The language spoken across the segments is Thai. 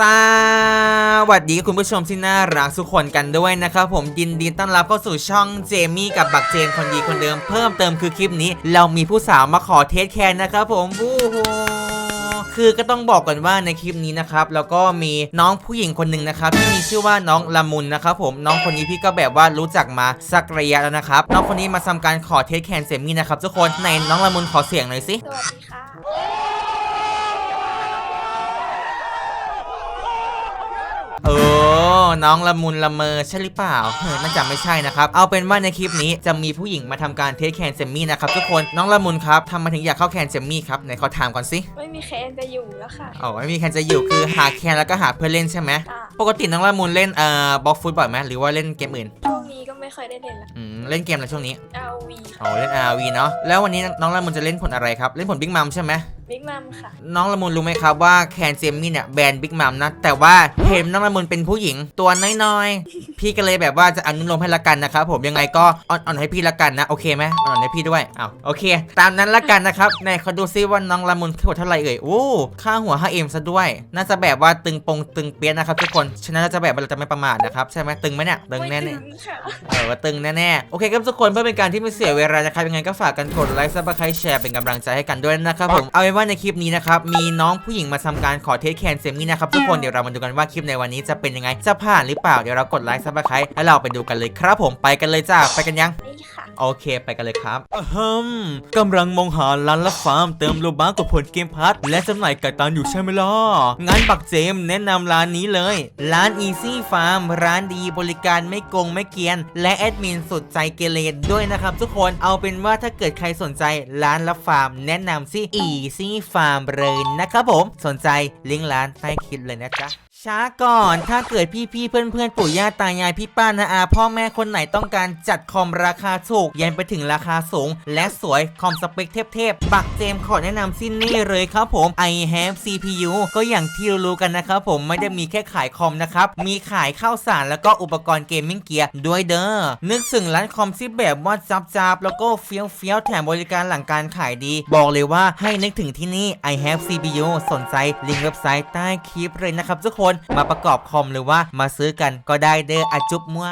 สวัสดีคุณผู้ชมที่น่ารักทุกคนกันด้วยนะครับผมยินดีต้อนรับเข้าสู่ช่องเจมี่กับบักเจนคนดีคนเดิมเพิ่มเติมคือคลิปนี้ เรามีผู้สาวมาขอเทสแคนนะครับผมวู้คือก็ต้องบอกก่อนว่าในคลิปนี้นะครับแล้วก็มีน้องผู้หญิงคนหนึ่งนะครับที่มีชื่อว่าน้องละมุนนะครับผมน้องคนนี้พี่ก็แบบว่ารู้จักมาสักระยะแล้วนะครับน้องคนนี้มาทำการขอเทสแคนเซมี่นะครับทุกคนในน้องละมุนขอเสียงหน่อยสิสวัสดีค่ะ เออ น้องละมุนละเมอใช่หรือเปล่าเฮ้ยน่าจะไม่ใช่นะครับ เอาเป็นว่าในคลิปนี้จะมีผู้หญิงมาทำการเทสแคนเซมมี่นะครับทุกคน น้องละมุนครับทำไมถึงอยากเข้าแคนเซมมี่ครับไหนขอถามก่อนสิไม่มีแคนจะอยู่แล้วค่ะอ๋อไม่มีแคนจะอยู่คือหาแคนแล้วก็หาเพื่อนเล่นใช่ไหมค่ะปกติน้องละมุนเล่นเอ่อบล็อกฟุตบ่อยไหมหรือว่าเล่นเกมอื่นช่วงนี้ก็ไม่ค่อยได้เล่นละ อืมเล่นเกมอะไรช่วงนี้ RV อ๋อเล่น RV เนาะแล้ววันนี้น้องละมุนจะเล่นผลอะไรครับเล่นผลบิ๊กมัมใช่ไหม บิ๊กมัมค่ะ น้องละมุนรู้ไหมครับว่าแคนเจมมี่เนี่ยแบรนด์บิ๊กมัมนะ แต่ว่าเห็นน้องละมุนเป็นผู้หญิงตัวน้อยๆ พี่ก็เลยแบบว่าจะอนุโลมให้ละกันนะครับผมยังไงก็อ่อนๆให้พี่ละกันนะ โอเคไหมอ่อนๆให้พี่ด้วยอ้าวโอเค ตามนั้นละกันนะครับไหนเขาดูซิว่าน้องละมุนค่าหัวเท่าไหร่เอ่ยโอ้ค่าหัว 5M ซะด้วย น่าจะแบบว่าตึงปงตึงเปี้ยนนะครับทุกคนฉะนั้นเราจะแบบว่าเราจะไม่ประมาทนะครับใช่ไหมตึงไหมเนี่ยตึงแน่ไม่ๆถึงค่ะเออว่าตึงแน่ๆ โอเคครับทุกคนเพื่อเป็นการที่ไม่เสียเวลานะครับยังไงก็ฝากกันกดไลค์ซับสไครต์แชร์เป็นกำลังใจให้กันด้วยนะครับผม เอาเป็นว่าในคลิปนี้นะครับมีน้องผู้หญิงมาทำการขอเทสแคนเซมี่นะครับทุกคนเดี๋ยวเรามาดูกันว่าคลิปในวันนี้จะเป็นยังไงจะผ่านหรือเปล่าเดี๋ยวเรากดไลค์ซับสไครต์แล้วเราไปดูกันเลยครับผมไปกันเลยจ้าไปกันยังนี่ค่ะ โอเคไปกันเลยครับอฮึมกำลังมองหาร้านละฟาร์มเติมโลบัคกับผลเกมพัทและจำหน่ายไก่ตันอยู่ใช่ไหมล่ะงั้นบักเจมแนะนำร้านนี้เลย ร้าน Easy Farm ร้านดีบริการไม่โกงไม่เกียน และแอดมินสุดใจเกเรด้วยนะครับทุกคนเอาเป็นว่าถ้าเกิดใครสนใจร้านละฟาร์ม แนะนำสิ Easy Farm เลยนะครับผมสนใจลิงก์ร้านใต้คลิปเลยนะจ๊ะ ช้าก่อน ถ้าเกิดพี่พี่ๆเพื่อนเพื่อนๆปู่ย่าตายายพี่ป้านาอา พ่อแม่คนไหนต้องการจัดคอมราคาถูก ยันไปถึงราคาสูง และสวยคอมสเปคเทพๆ บักเจมขอแนะนำสิ้นนี่เลยครับผม I have CPU ก็อย่างที่รู้กันนะครับผมไม่ได้มีแค่ขายคอมนะครับ มีขายข้าวสารแล้วก็อุปกรณ์เกมมิ่งเกียร์ด้วยเด้อ นึกถึงร้านคอมที่แบบว่าจับจับๆแล้วก็เฟี้ยวเฟี้ยวๆแถมบริการหลังการขายดี บอกเลยว่าให้นึกถึงที่นี่ I have CPU สนใจลิงก์เว็บไซต์ใต้คลิปเลยนะครับทุกคนมาประกอบคอมหรือว่ามาซื้อกันก็ได้เด้ออาจุบมั่ว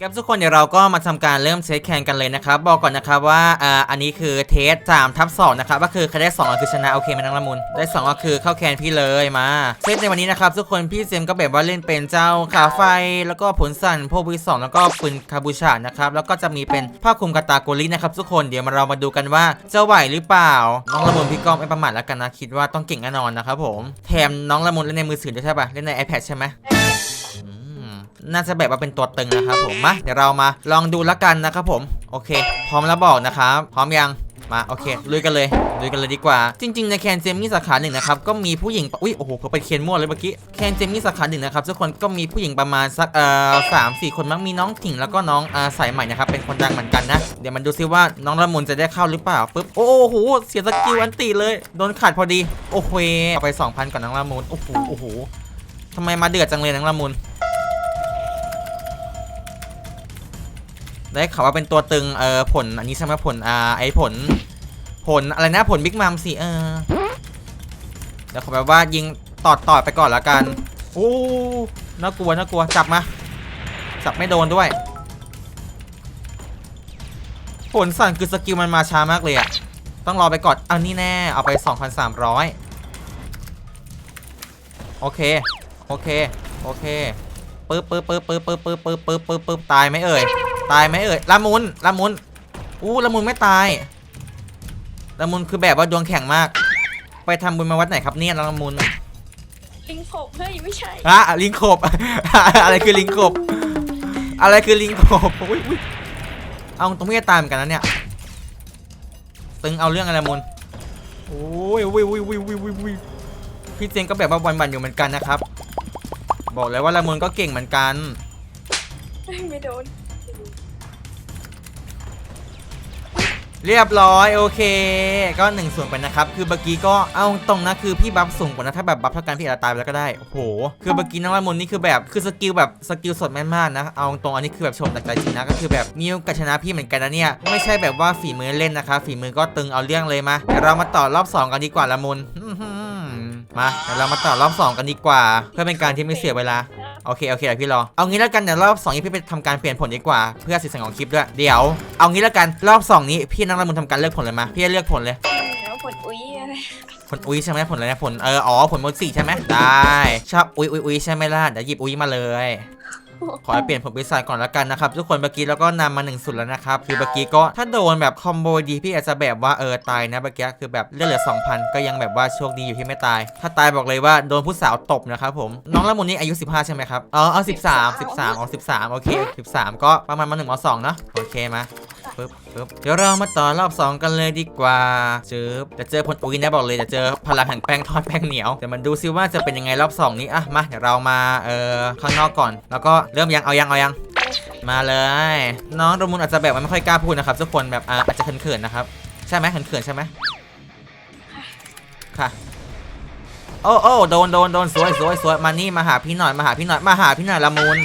ครับทุกคนเดี๋ยวเราก็มาทำการเริ่มเซตแข่งกันเลยนะครับ บอกก่อนนะครับว่าอ่าอันนี้คือเทส3ทับ2นะครับก็คือใครได้2ก็คือชนะโอเคไหมนังละมุนได้2ก็คือเข้าแคนพี่เลยมาเซตในวันนี้นะครับทุกคนพี่เซมก็แบบว่าเล่นเป็นเจ้าขาไฟ แล้วก็ผลสั่นพวิสองแล้วก็ปืนคาบูชานะครับแล้วก็จะมีเป็นผ้าคลุมกาตาโกลินะครับทุกคนเดี๋ยวมาเรามาดูกันว่าจะไหวหรือเปล่า น้องละมุนพี่ก็ไม่ประมาทแล้วกันนะคิดว่าต้องเก่งแน่นอนนะครับผมแถมน้องละมุนเล่นในมือถือด้วยใช่ปะเล่นใน iPad ใช่ไหม น่าจะแบบว่าเป็นตัวตึงนะครับผมมาเดี๋ยวเรามาลองดูละกันนะครับผมโอเค พร้อมแล้วบอกนะครับพร้อมยังมาโอเคลุยกันเลยลุยกันเลยดีกว่า จริง ๆ ในแคนเจมี่สาขาหนึ่งนะครับก็มีผู้หญิงอุ้ยโอ้โหเขาไปเคนมั่วเลยเมื่อกี้แคนเจมี่สาขาหนึ่งนะครับทุกคนก็มีผู้หญิงประมาณสักเอ่อสามสี่คนมั้งมีน้องถิ่งแล้วก็น้องอ่าสายใหม่นะครับเป็นคนดังเหมือนกันนะเดี๋ยวมันดูซิว่าน้องละมุนจะได้เข้าหรือเปล่าปุ๊บโอ้โหเสียสกิลอันตีเลยโดนขาดพอดีโอ้โหเอาไป 2,000ก่อนน้องละมุนโอ้โหโอ้โหทำไมมาเดือดจังเลยน้องละมุน ได้ข่าวว่าเป็นตัวตึงเออผลอันนี้ใช่ไหมผลอ่าไอผล ผลอะไรนะผลบิ๊กมัมสิเออเดี๋ยวขอแบบว่ายิงตอดต่อไปก่อนละกันโอ้น่ากลัวน่ากลัวจับมา จับไม่โดนด้วย ผลสั่นคือสกิลมันมาช้ามากเลยอะต้องรอไปก่อนเอานี่แน่ เอาไป 2,300 โอเค โอเค โอเคปึ๊บปึ๊บปึ๊บปึ๊บปึ๊บปึ๊บปึ๊บปึ๊บปึ๊บปึ๊บตายไหมเอ่ย ตายไหมเอ่ยละมุนละมุนอู้ละมุนไม่ตายละมุนคือแบบว่าดวงแข็งมาก ไปทำบุญมาวัดไหนครับเนี่ยละมุนลิงผมเฮ้ยไม่ใช่อะลิงขบ อะไรคือลิงขบ อะไรคือลิงขบอุ๊ยอุ๊ยเอาตรงนี้จะตายเหมือนกันนะเนี่ยตึงเอาเรื่องอะไรละมุนโอ้ยวิววิววิววิววิววิวพี่เจงก็แบบว่าวันๆอยู่เหมือนกันนะครับ บอกเลยว่าละมุนก็เก่งเหมือนกันไม่โดน เรียบร้อยโอเค ก็หนึ่งส่วนไปนะครับ คือเมื่อกี้ก็เอาตรงนะคือพี่บัฟสูงกว่านะถ้าแบบบัฟเท่ากันพี่อาจจะตายไปแล้วก็ได้โอ้โหคือเมื่อกี้น้องละมุนนี่คือแบบคือสกิลแบบสกิลสดแม่นมากนะเอาตรงอันนี้คือแบบชมจากใจจริงนะก็คือแบบมีโอกาสชนะพี่เหมือนกันนะเนี่ยไม่ใช่แบบว่าฝีมือเล่นนะคะ ฝีมือก็ตึงเอาเรื่องเลยมาเดี๋ยวเรามาต่อรอบสองกันดีกว่าละมุนมาเดี๋ยวเรามาต่อรอบสองกันดีกว่า เพื่อเป็นการที่ไม่เสียเวลา โอเคโอเคเดี๋ยวพี่รอเอางี้แล้วกันเดี๋ยวรอบสองนี้พี่ไปทำการเปลี่ยนผลดีกว่าเพื่อสีสันของคลิปด้วยเดี๋ยวเอางี้แล้วกันรอบสองนี้พี่นักละมุนทำการเลือกผลเลยมาพี่จะเลือกผลเลยแล้วผลอุ้ยอะไรผลอุ้ยใช่ไหมผลอะไรนะผลเอออ๋อผลโมจิใช่ไหมได้ชอบอุ้ยอุ้ยอุ้ยใช่ไหมล่ะเดี๋ยวหยิบอุ้ยมาเลย ขอให้เปลี่ยนผมปีศาจก่อนแล้วกันนะครับ ทุกคนเมื่อกี้เราก็นำมาหนึ่งสุดแล้วนะครับ คือเมื่อกี้ก็ถ้าโดนแบบคอมโบดีพี่อาจจะแบบว่าเออตายนะเมื่อกี้คือแบบเลือดเหลือ 2,000 ก็ยังแบบว่าโชคดีอยู่ที่ไม่ตาย ถ้าตายบอกเลยว่าโดนผู้สาวตบนะครับผมน้องละมุนนี่อายุ 15 ใช่ไหมครับเออเอา13 13เอา13 โอเค 13 ก็ประมาณมา1ม2เนาะโอเคมา ปึ๊บปึ๊บเดี๋ยวเรามาต่อรอบ 2 กันเลยดีกว่าจึ๊บจะเจอผลอุ้ยนะบอกเลยจะเจอพลังแห่งแป้งทอดแป้งเหนียวเดี๋ยวมันดูซิว่าจะเป็นยังไงรอบสองนี้อะมาเดี๋ยวเรามาเออข้างนอกก่อน แล้วก็เริ่มยังเอายังเอายังมาเลย น้องโดมุนอาจจะแบบไม่ค่อยกล้าพูดนะครับทุกคนแบบอาอาจจะเขินๆนะครับ ใช่ไหมเขินๆใช่ไหมค่ะโอ้โอ้โดนโดนโดนสวยสวยสวยมานี่มาหาพี่หน่อยมาหาพี่หน่อยมาหาพี่หน่อยละมุน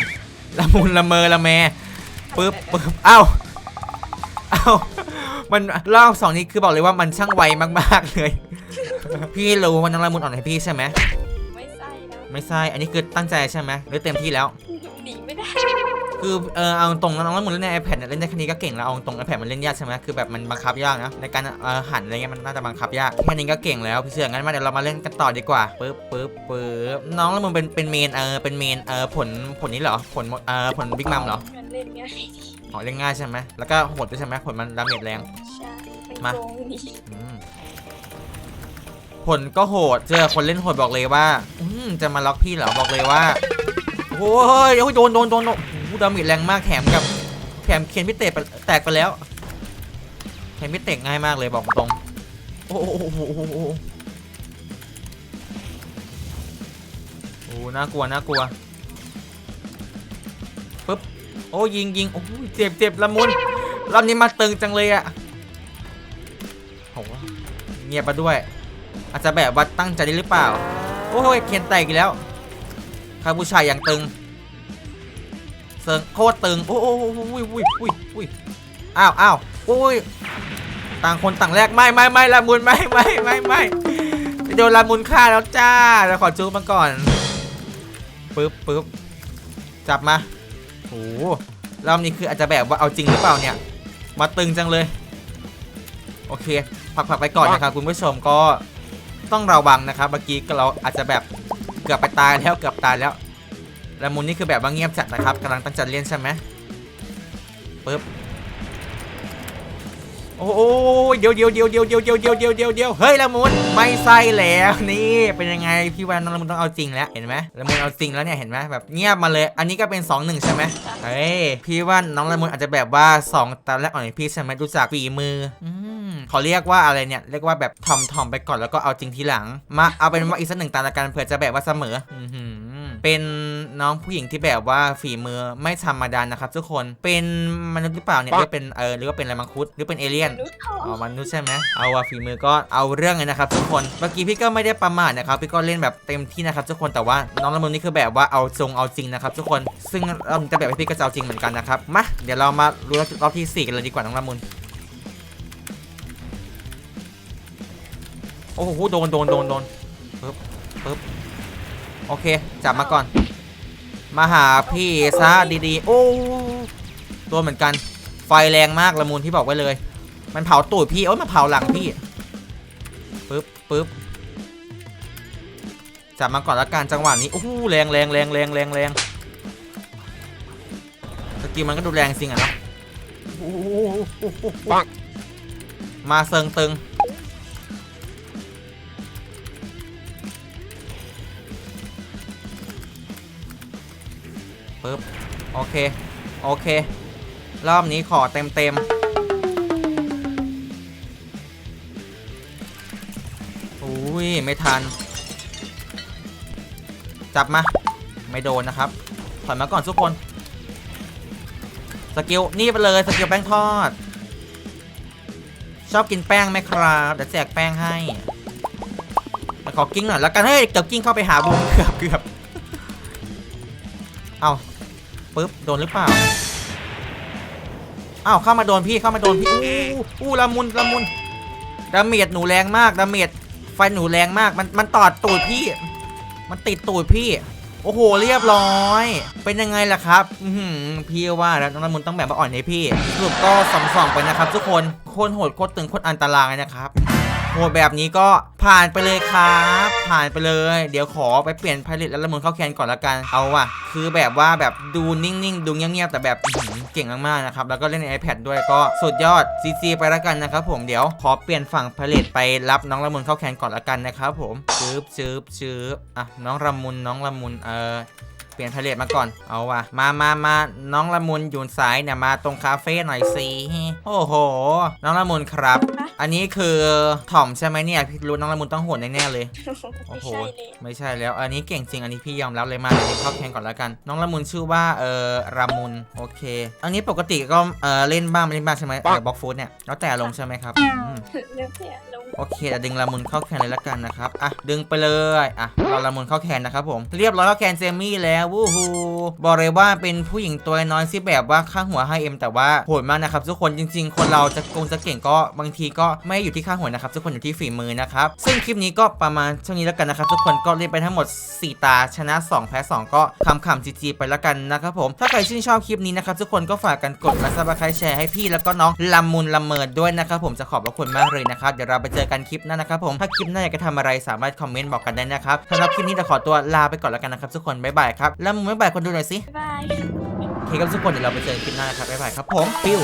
ละมุนละเมอละแมปึ๊บปึ๊บเอ้า เอ้ามันรอบสองนี้คือบอกเลยว่ามันช่างไวมากๆเลย พี่รู้ว่าน้องละมุนอ่อนให้พี่ใช่ไหมไม่ใช่นะไม่ใช่ อันนี้คือตั้งใจใช่ไหมหรือเต็มที่แล้ว หนีไม่ได้คือเออเอาตรงๆนะน้องละมุนเล่นใน iPad เนี่ยเล่นได้แค่นี้ก็เก่งแล้วเอาตรง iPad มันเล่นยากใช่ไหมคือแบบมันบังคับยากนะในการเออหันอะไรเงี้ยมันน่าจะบังคับยากแค่นี้ก็เก่งแล้วพี่เสืองั้นมาเดี๋ยวเรามาเล่นกันต่อดีกว่าปึ๊บปึ๊บปึ๊บน้องละมุนเป็นเป็นเมนเออเป็นเมนเออผลผลนี้เหรอผลเออผลบิ๊กมัมเหรอ มันเล่นง่ายดี อ๋อเล่นง่ายใช่ไหมแล้วก็โหดด้วยใช่ไหมผลมันดาเมจแรง ใช่ไม่มา โกงนี่อืมผลก็โหด เจอคนเล่นโหดบอกเลยว่า อืมจะมาล็อกพี่เหรอบอกเลยว่า โอ้ยโอ้ยโดนโดนโดนโอ้โหดาเมจแรงมากแถมกับ แถมเคียนพี่เตะไปแตกไปแล้วแถมพี่เตะง่ายมากเลยบอกตรงโอ้โหโอ้โหโอ้โหโอ้โหโอ้โหน่ากลัวน่ากลัวปึ๊บ โอ้ยิงยิงโอ้เจ็บเจ็บละมุนรอบนี้มาตึงจังเลยอะโหเงียบมาด้วย อาจจะแบบว่าตั้งใจได้หรือเปล่า โอ้ยเคียนแตกอีกแล้วคาบูชายอย่างตึงเซิงโคตรตึงโอ้โอ้โอ้โอ้อุ้ยอุ้ยอุ้ยอุ้ยอ้าวอ้าวโอ้ยต่างคนต่างแรกไม่ไม่ไม่ละมุนไม่ไม่ไม่ไม่โดนละมุนฆ่าแล้วจ้าเราขอจูบมาก่อนปึ๊บปึ๊บจับมา โอ้โหรอบนี้คืออาจจะแบบว่าเอาจริงหรือเปล่าเนี่ย มาตึงจังเลย โอเค ผักผักไปก่อนนะครับคุณผู้ชมก็ต้องระวังนะครับเมื่อกี้เราอาจจะแบบเกือบไปตายแล้วเกือบตายแล้วละมุนนี่คือแบบว่าเงียบจัดนะครับกำลังตั้งใจเล่นใช่ไหมปึ๊บ โอ้โหเดี๋ยวเดี๋ยวเดี๋ยวเดี๋ยวเดี๋ยวเดี๋ยวเดี๋ยวเดี๋ยวเดี๋ยวเดี๋ยวเฮ้ยละมุนไม่ใส่แล้วนี่เป็นยังไงพี่วันน้องละมุนต้องเอาจริงแล้วเห็นไหมละมุนเอาจริงแล้วเนี่ยเห็นไหมแบบเงียบมาเลย อันนี้ก็เป็น2อหนึ่งใช่ไหมเฮ้ยพี่ว่าน้องละมุนอาจจะแบบว่า 2ตาแรกอ่อนพี่ใช่ไหมดูจากฝีมืออืมเขาเรียกว่าอะไรเนี่ยเรียกว่าแบบทอมทอมไปก่อนแล้วก็เอาจริงทีหลัง มาเอาเป็นว่าอีกสักหนึ่งตาละกันเผื่อจะแบบว่าเสมออือหือ เป็นน้องผู้หญิงที่แบบว่าฝีมือไม่ธรรมดานะครับ ทุกคนเป็นมนุษย์หรือเปล่าเนี่ยหรือเป็นเออหรือว่าเป็นอะไรมังคุดหรือเป็นเอเลี่ยนนุษย์ทองอ๋อมนุษย์ใช่ไหมเอาว่าฝีมือก็เอาเรื่องเลยนะครับทุกคนเมื่อกี้พี่ก็ไม่ได้ประมาทนะครับพี่ก็เล่นแบบเต็มที่นะครับทุกคนแต่ว่าน้องละมุนนี่คือแบบว่าเอาจงเอาจริงนะครับทุกคนซึ่งเราจะแบบให้พี่ก็จะเอาจริงเหมือนกันนะครับมาเดี๋ยวเรามารู้รอบที่สี่กันเลยดีกว่าน้องละมุนโอ้โหโดนโดนโดนโดนปึ๊บปึ๊บ โอเค จับมาก่อน มาหาพี่ซะดีๆ โอ้โดนเหมือนกัน ไฟแรงมากละมุนที่บอกไว้เลย มันเผาตูดพี่โอ้ยมาเผาหลังพี่ปึ๊บปึ๊บจับมาก่อนละกันจังหวะนี้โอ้โหแรงแรงแรงแรงแรงแรงสกิลมันก็ดูแรงจริงอะเนาะโอ้โหมาเซิงตึง ปึ๊บโอเค โอเค รอบนี้ขอเต็มเต็มอุ้ย ไม่ทัน จับมา ไม่โดนนะครับ ถอยมาก่อนทุกคน สกิล นี่ไปเลย สกิลแป้งทอด ชอบกินแป้งไหมครับเดี๋ยวแจกแป้งให้แต่ขอกิ้งหน่อยแล้วกัน เฮ้ย เกือบกิ้งเข้าไปหาบูมเกือบเกือบ เอาปึ๊บโดนหรือเปล่าอ้าวเข้ามาโดนพี่เข้ามาโดนพี่อู้อู้ละมุนละมุนดาเมจหนูแรงมากดาเมจไฟหนูแรงมากมันมันตอดตูดพี่ มันติดตูดพี่ โอ้โหเรียบร้อย เป็นยังไงล่ะครับอือหือพี่ว่าแล้วน้องละมุนต้องแบบมาอ่อนให้พี่สรุปก็สองสองไปนะครับ ทุกคนโคตรโหดโคตรตึงโคตรอันตรายนะครับโหดแบบนี้ก็ผ่านไปเลยครับ ผ่านไปเลย เดี๋ยวขอไปเปลี่ยนผลิตแล้วละมุนเข้าแคนก่อนละกันเอาว่ะ คือแบบว่าแบบดูนิ่งๆ ดูเงียบๆ แต่แบบเก่งมากๆนะครับ แล้วก็เล่นใน iPad ด้วยก็สุดยอด CG ไปละกันนะครับผมเดี๋ยวขอเปลี่ยนฝั่งผลิตไปรับน้องละมุนเข้าแคนก่อนละกันนะครับผมชืบชืบชืบอะน้องละมุนน้องละมุนเออเปลี่ยนผลิตมาก่อน เอาว่ะ มามามาน้องละมุนอยู่สายเนี่ยมาตรงคาเฟ่หน่อยสิ โอ้โห น้องละมุนครับ อันนี้คือถ่อมใช่ไหมเนี่ยพี่รู้น้องละมุนต้องโหดแน่ๆเลย โอ้ไม่โหใช่เลยไม่ใช่แล้ว อันนี้เก่งจริง อันนี้พี่ยอมรับเลยมาเดี๋ยวเข้าแข่งก่อนแล้วกัน น้องละมุนชื่อว่าเออรามุน โอเค อันนี้ปกติก็เออเล่นบ้างไม่เล่นบ้างใช่ไหมเออบล็อกฟูดเนี่ย แล้วแต่ลงใช่ไหมครับอืมเรื่องเสียลง โอเคเดี๋ยวดึงละมุนเข้าแคนเลยละกันนะครับอะดึงไปเลยอะเราละมุนเข้าแคนนะครับผมเรียบร้อยเข้าแคนเซมี่แล้ววู้ฮูบอกเลยว่าเป็นผู้หญิงตัวน้อยที่แบบว่าข้างหัวให้เอ็มแต่ว่าโหดมากนะครับทุกคนจริง ๆ คนเราจะโกงจะเก่งก็บางทีก็ไม่อยู่ที่ข้างหัวนะครับทุกคนอยู่ที่ฝีมือนะครับซึ่งคลิปนี้ก็ประมาณเท่านี้แล้วกันนะครับทุกคนก็เล่นไปทั้งหมด 4 ตาชนะ 2 แพ้ 2 ก็คำขำจีจีไปแล้วกันนะครับผมถ้าใครชื่นชอบคลิปนี้นะครับทุกคนก็ฝากกันกดและซับสไครต์แชร์ให้พี่แล้วก็น้องละมุนละเมิดด้วยนะครับผมจะขอบพระคุณมากเลยนะครับเดี๋ยวเราไปเจอกันคลิปหน้านะครับผมถ้าคลิปหน้าอยากจะทำอะไรสามารถคอมเมนต์บอกกันได้นะครับสำหรับคลิปนี้เราขอตัวลาไปก่อนแล้วกันนะครับทุกคนบ๊ายบายครับแล้วมึงบ๊ายบายคนดูหน่อยสิบ๊ายบาย โอเคครับทุกคนเดี๋ยวเราไปเจอกันคลิปหน้านะครับบ๊ายบายครับผมปิ้ว